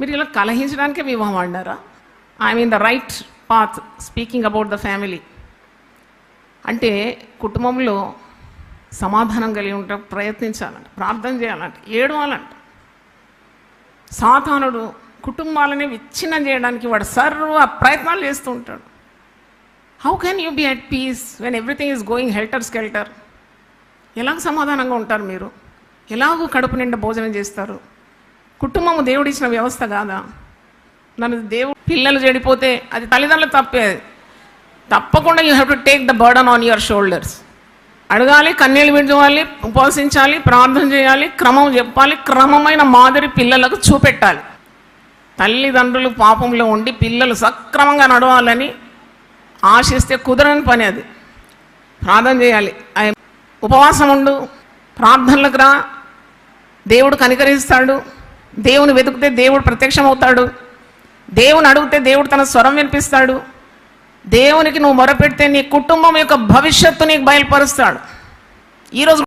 మీరు ఇలా కలహించడానికే వివాహం ఆడినారా? I mean the right path speaking about the family అంటే కుటుంబంలో సమాధానం కలిగి ఉంటే ప్రయత్నించాలంట ప్రార్థన చేయాలంట ఏడవాలంట. సాతానుడు కుటుంబాలని విచ్ఛిన్నం చేయడానికి వాడు సర్వ ప్రయత్నాలు చేస్తూ ఉంటాడు. How can you be at peace when everything is going helter skelter ఎలాగ సమాధానంగా ఉంటారు మీరు? ఎలాగో కడుపు నిండా భోజనం చేస్తారు? కుటుంబము దేవుడిచ్చిన వ్యవస్థ కాదా? నన్ను దేవుడు పిల్లలు చెడిపోతే అది తల్లిదండ్రులు తప్పే. అది. తప్పకుండా you have to take the burden on your shoulders అడగాలి కన్నీళ్ళు విడవాలి ఉపాసించాలి ప్రార్థన చేయాలి క్రమం చెప్పాలి క్రమమైన మాదిరి పిల్లలకు చూపెట్టాలి. తల్లిదండ్రులు పాపంలో ఉండి పిల్లలు సక్రమంగా నడవాలని ఆశిస్తే కుదరని పని అది. ప్రార్థన చేయాలి. ఉపవాసం ఉండు ప్రార్థనలకు రా. దేవుడు కనికరిస్తాడు. దేవుని వెతికితే దేవుడు ప్రత్యక్షమవుతాడు. దేవుని అడిగితే దేవుడు తన స్వరం వినిపిస్తాడు. దేవునికి నువ్వు మొరపెడితే నీ కుటుంబం యొక్క భవిష్యత్తు నీకు బయలుపరుస్తాడు. ఈరోజు